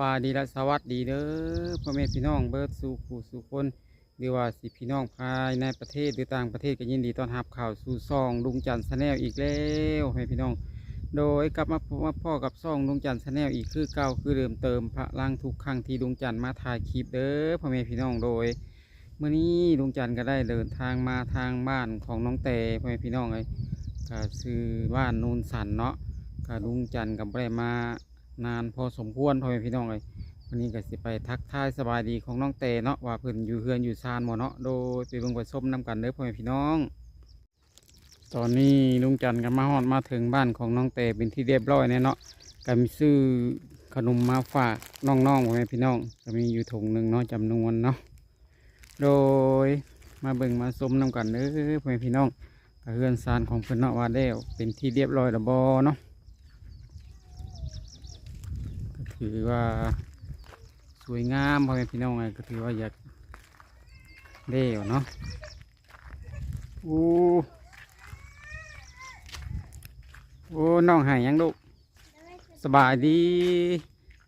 บายดีและสวัสดีเด้อพ่อแม่พี่น้องเบิร์ดสู่ผู้สู่คนหรือว่าสิพี่น้องภายในประเทศหรือต่างประเทศก็ยินดีต้อนรับข่าวสู่ซองลุงจันทร์ชาแนลอีกแล้วพ่อแม่พี่น้อง โดยกลับมาพบมาพ่อกับซองลุงจันทร์ชาแนลอีกคือเก่าคือเดิมเติมพระลังทุกครั้งที่ลุงจันทร์มาถ่ายคลิปเด้อพ่อแม่พี่น้องโดยเมื่อนี้ลุงจันทร์ก็ได้เดินทางมาทางบ้านของน้องเตพ่อแม่พี่น้องเลยก็ซื้อบ้านนูนสันเนาะก็ลุงจันทร์กับได้มา นานพอสมควรพ่อแม่พี่น้องเลยวันนี้ก็สิไปทักทายสบายดีของน้องเตเนาะว่าเพิ่นอยู่เฮือนอยู่ซานหมดเนาะโดยไปเบิ่งไปส้มน้ำกันเด้อพ่อแม่พี่น้อง ตอนนี้ลุงจันทร์ก็มาฮอดมาถึงบ้านของน้องเตเป็นที่เรียบร้อยแน่เนาะก็มีซื้อขนมมาฝากน้องๆพ่อแม่พี่น้องก็มีอยู่ถุงหนึ่งเนาะจำนวนเนาะโดยมาเบิ่งมาส้มน้ำกันเด้อพ่อแม่พี่น้องเฮือนซานของเพิ่นเนาะว่าแล้วเป็นที่เรียบร้อยแล้วบ่เนาะก็ ถือว่าสวยงามพ่อแม่พี่น้องไงก็ถือว่าอยากเด้วเนาะโอ้โอ้น้องหายยังลูกสบายดี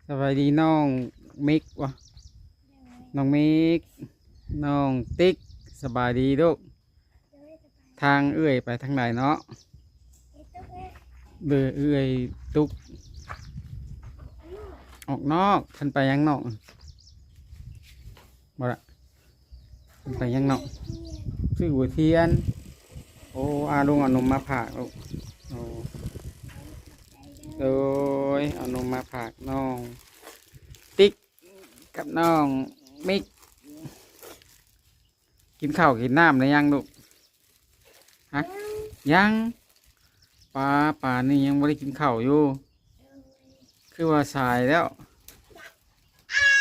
สบายดีน้องมิกวะน้องมิกน้องติ๊กสบายดีลูกทางเอื้อยไปทางไหนเนาะเบื่อเอื้อยตุก ออกนอกขึ้นไปยังนอกบ่ละขึ้นไปยังนอกซื้อหัวเทียน โอ้อาลุงเอานมมาผากลูกโอ้โดยเอานมมาผากน้อง ติ๊กกับน้องมิกกินข้าวกินน้ำหรือยังลูกฮะยังปลาปลานี่ยังไม่ได้กินข้าวอยู่ คือว่าสายแล้ว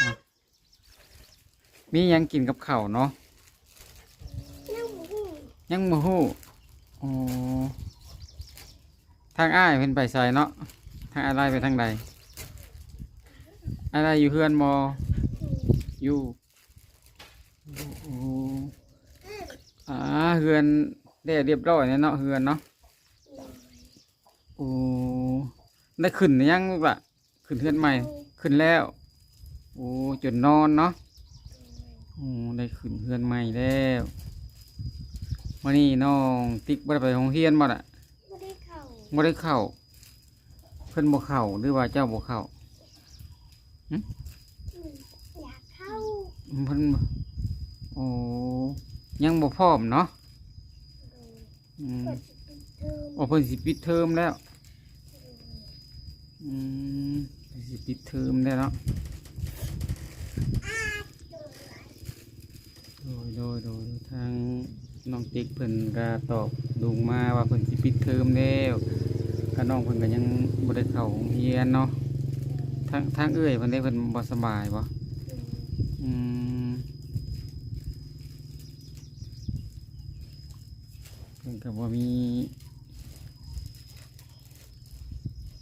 อะมีหยังกินกับข้าวเนาะ ยังโมหูโอ้ทางอ้ายเป็นไปใส่เนาะ ทางอะไรไปทางใดอะไรอยู่เฮือนมออยู่โอ้อ่าเฮือนได้เรียบร้อยแล้วเนาะเฮือนเนาะ โอ้ ได้ขึ้นหรือยังลูกละ ขึ้นเฮือนใหม่ ขึ้นแล้ว โอ้จนนอนเนาะโอ้ได้ขึ้นเฮือนใหม่แล้วมานี่น้องติ๊กบ่ได้ไปโรงเรียนบ่ล่ะไม่ได้เข่าบ่ได้เข้า เพิ่นบ่เข้าหรือว่าเจ้าบ่เข้าอืมอยากเข้าเพิ่นบ่โอ้ยังบ่พร้อมเนาะอืมเปิดสิปิดเทอมโอ้เพิ่นสิปิดเทอมแล้ว อืมเพิ่นสิ ปิดเทอมได้แล้วโดยโดยโดยทางน้องติ๊กเพิ่นก็ตอบลุงมาว่าเพิ่นสิปิดเทอมแล้วก็น้องเพิ่นก็ยังบ่ได้เข้าโรงเรียนเนาะทางทางเอ้ยเพิ่นได้เพิ่นบ่สบายบ่อืมเพิ่นก็บ่มี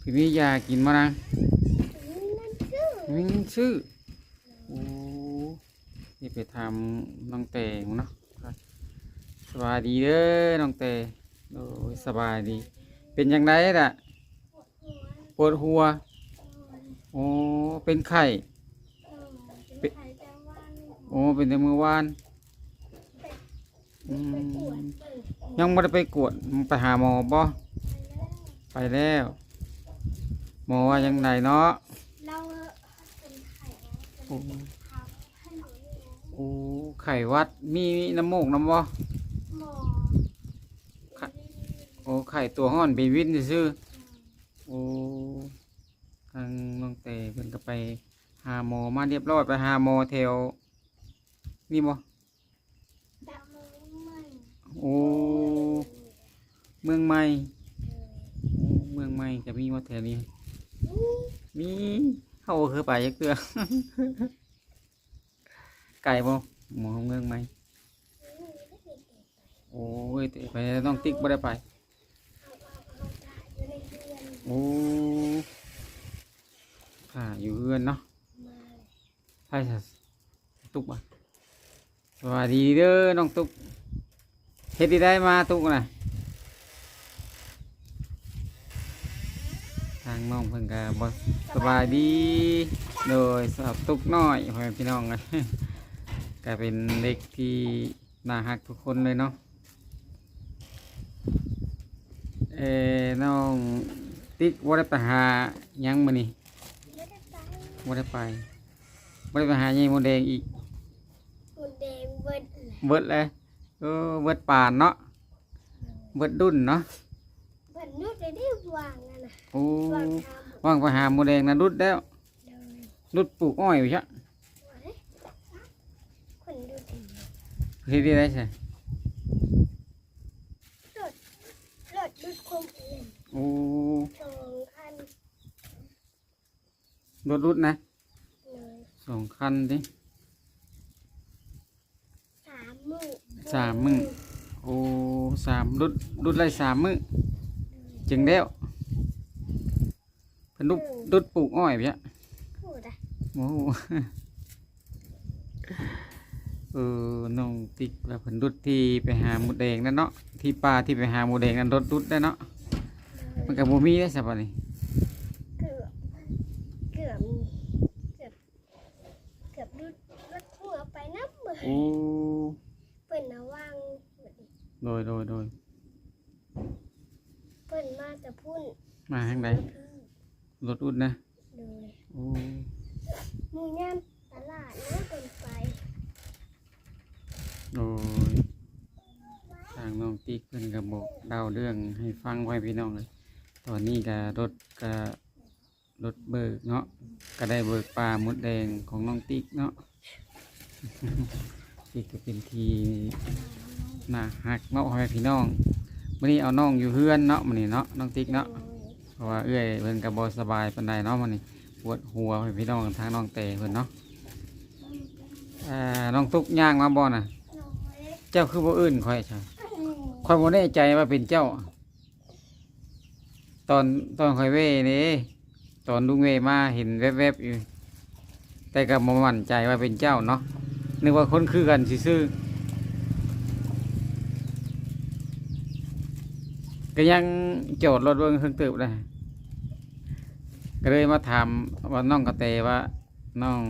พิ่มียากินบ่นะ มีเงินซื้อโอ้นี่ไปทำน้องเตงเนาะสบายดีเด้อน้องเตโอ้ยสบายดี เป็นยังไงล่ะปวดหัวโอ้เป็นไข่เป็นไข่จังวันโอ้เป็นแต่มือวานอืมยังไม่ได้ไปกวดไปหาหมอบ่ไปแล้วหมอว่ายังไงเนาะเราเป็นไข่ โอ้ทับให้หนูโอ้ไข่วัดมีน้ำมูกน้ำบ่หมอโอ้ไข่ตัวห้อนเป็นวินซื่อๆโอ้ทางน้องเตเพิ่นก็ไปหาหมอมาเรียบร้อยไปหาหมอแถวนี่บ่ดำมือใหม่โอ้เมืองใหม่โอ้เมืองใหม่ก็มีว่าแถวนี้มี เขาคือไปยักเตือไก่บ่หมอเมืองใหมโอ้ยต่ไปต้องติ๊กบ่ได้ไปโอ้ค่ะอยู่เฮือนเนาะใช่ตุ๊กบ่สวัสดีเด้อน้องตุ๊กเฮ็ดด้ได้มาตุ๊กน่ะางน้องเพิ่นก็บ่สบายดีโดยสาวตุกน้อยพ่อแม่พี่น้องเลยก็เป็นเด็กที่น่าฮักทุกคนเลยเนาะเอ้น้องติ๊กว่าได้ไปหาหยังมื้อนี้ไม่ได้ไปว่าได้ไปว่าได้ไปหาใหญ่โมแดงอีกหมูแดงเบิดแหละเบิดเลยเออเบิดป่านเนาะเบิดดุนเนาะเบิด นุดเลยได้วางนั่นนะโอ้วางทำหมดว่างไปหาโมแดงนะดุดแล้วเลยดุดปลูกอ้อยอยู่ชะไว้คนดูดีเฮ็ดได้ใช่รถรถดูดคมเองโอ้สองคันรถรุดนะเลยสองคันดิ สามมือสามมื้อ โอ้สามรุดรุดไรสามมื้อ จึงแล้วเพิ่นดุดดุดปลูกอ้อยพี่ะพูดอะโอ้เออน้องติ๊กว่าเพิ่นดุดที่ไปหาหมูแดงนั่นเนาะที่ป่าที่ไปหาหมูแดงนั่นรถดุดได้เนาะเลยมันก็บ่มีได้สับนี่เกือบเกือบเกือบเกือบดูดรถหัวไปน้ำมือโอ้เปิ่นนะวางโดยโดยโดย เปิ่นมาจะพุ่นมาทางใดพี่รถอุดนะเลยโอ้หมูย่ามตลาดนะเปิ่นไปโดยทางน้องติ๊กเพิ่นก็บอกเล่าเรื่องให้ฟังไว้พี่น้องเลย ตอนนี้ก็รถก็รถเบิกเนาะก็ได้เบิกปลาหมดแดงของน้องติ๊กเนาะติ๊กก็เป็นทีน่าหักเนาะพ่อแม่พี่น้อง มื้อนี้เอาน้องอยู่เฮือนเนาะมื้อนี้เนาะน้องติ๊กเนาะเพราะว่าเอื้อยเพิ่นก็บ่สบายปานใดเนาะมื้อนี้ปวดหัวให้พี่น้องทางน้องเตเพิ่นเนาะเอ่อน้องตุ๊กย่างมาบ่น่ะน้อยเจ้าคือบ่อื่นข่อยใช่ข่อยบ่แน่ใจว่าเป็นเจ้า ตอนตอนข่อยเว่นี่ตอนลุงเวมาเห็นแวบๆอยู่แต่ก็บ่มั่นใจว่าเป็นเจ้าเนาะนึกว่าคนคือกันซื่อๆ ก็ยังโจอดรถเบิ่งเพิ่องตึบได้ก็เลยมาถามว่าน้องกระเตว่าน้อง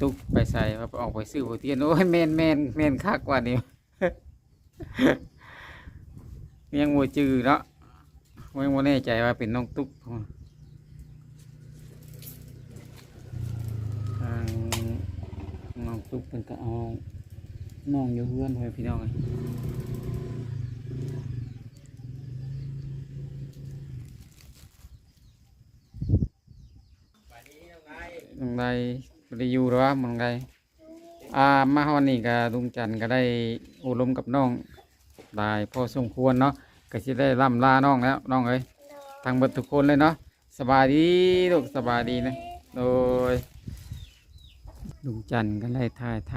ตุ๊กไปใส่ว่าออกไปซื้อหัวเทียนโอ้ยแมนแมนแมนคักกว่านี้ยังมัวจือเนาะยังมัวแน่ใจว่าเป็นน้องตุ๊กทางน้องตุ๊กเป็นก็เอาน้องอยู่เพื่อนไว้พี่น้องเอ้ยน้อง ใดบ่ได้อยู่หรอวะมึงไงอ่ามาวันนี้ก็ลุงจันก็ได้อบรมกับน้องหลายพอสมควรเนาะก็สิได้ล่ำลาน้องแล้วน้องเอ้ยทางเบิดทุกคนเลยเนาะสบายดีลูกสบายดีนะโดยลุงจันก็ได้ถ่ายท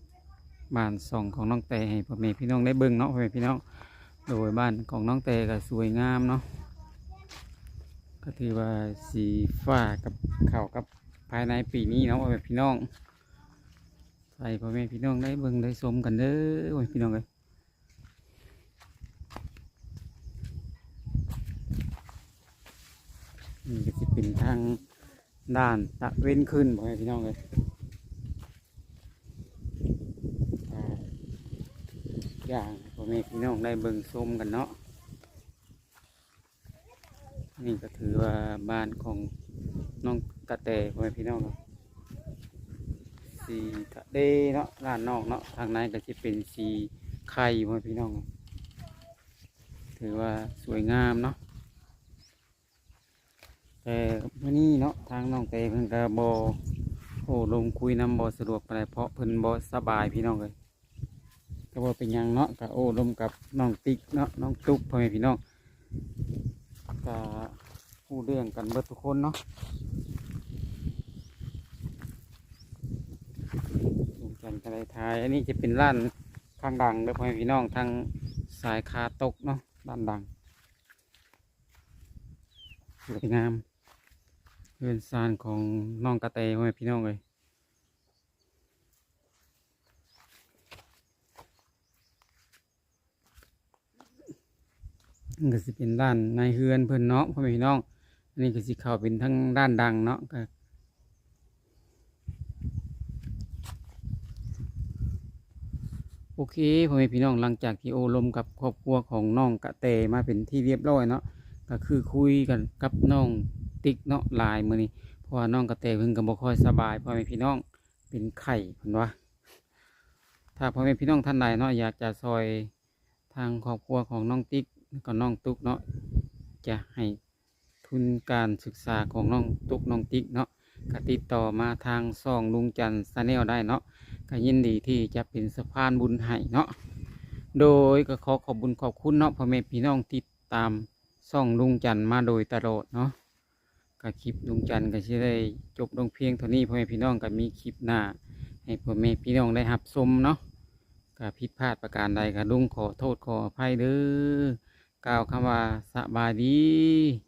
ำบ้านส่องของน้องเตให้พ่อแม่พี่น้องได้เบิ่งเนาะพ่อแม่พี่น้องโดยบ้านของน้องเตก็สวยงามเนาะก็ถือว่าสีฟ้ากับข้ากับ ภายในปีนี้เนาะพ่อแม่พี่น้องใส่พ่อแม่พี่น้องได้เบิ่งได้ชมกันเด้อพี่น้องเลยนี่ก็จะเป็นทางด้านตะเว้นขึ้นบ่ให้พี่น้องเลยอ่าอย่างพ่อแม่พี่น้องได้เบิ่งชมกันเนาะนี่ก็ถือว่าบ้านของ น้องกระแตพ่อแม่พี่น้องเนาะสีทะเลเนาะด้านนอกเนาะทางในก็จะเป็นสีไข่พ่อแม่พี่น้อง ถือว่าสวยงามเนาะแต่มื่อนี้เนาะทางน้องเตเพิ่นก็บโอ้ลงคุยน้ำบสะดวกไปเพราะเพิ่นบสบายพี่น้องเลยก็บ่เป็นยังเนาะก็โอ้ลมกับน้องติ๊กเนาะน้องตุ๊กพ่อแม่พี่น้องก็พูดเรื่องกันเบิดทุกคนเนาะลง กันกันเลยทายอันนี้จะเป็นร้านข้างดังเด้อพ่อพี่น้องทางสายคาตกเนาะด้านดังสวยงามเพื่อนซานของน้องกระเตพ่อแม่พี่น้องเลยก็สิเป็นด้านในเฮือนเพื่อนเนาะพ่อแม่พี่น้อง อันนี้ก็สิเข้าเป็นทั้งด้านดังเนาะ โอเคพ่อแม่พี่น้องหลังจากที่โอลมกับครอบครัวของน้องกะเตมาเป็นที่เรียบร้อยเนาะก็คือคุยกันกับน้องติ๊กเนาะลายมือนี้เพราะว่าน้องกะเตเพิ่งก็บ่ค่อยสบายพ่อแม่พี่น้องเป็นไข้เพิ่นว่าถ้าพ่อแม่พี่น้องท่านใดเนาะอยากจะซอยทางครอบครัวของน้องติ๊กแล้วก็น้องตุ๊กเนาะจะให้ทุนการศึกษาของน้องตุ๊กน้องติ๊กเนาะ ก็ติดต่อมาทางซ่องลุงจันทร์ซาแนลได้เนาะก็ยินดีที่จะเป็นสะพานบุญให้เนาะโดยก็ขอขอบบุญขอบคุณเนาะพ่อแม่พี่น้องติดตามซ่องลุงจันทร์มาโดยตลอดเนาะก็คลิปลุงจันทร์ก็จะได้จบลงเพียงเท่านี้พ่อแม่พี่น้องก็มีคลิปหน้า ให้พ่อแม่พี่น้องได้รับชมเนาะก็ผิดพลาดประการใดก็ลุงขอโทษขออภัยเด้อกล่าวคำว่าสบายดี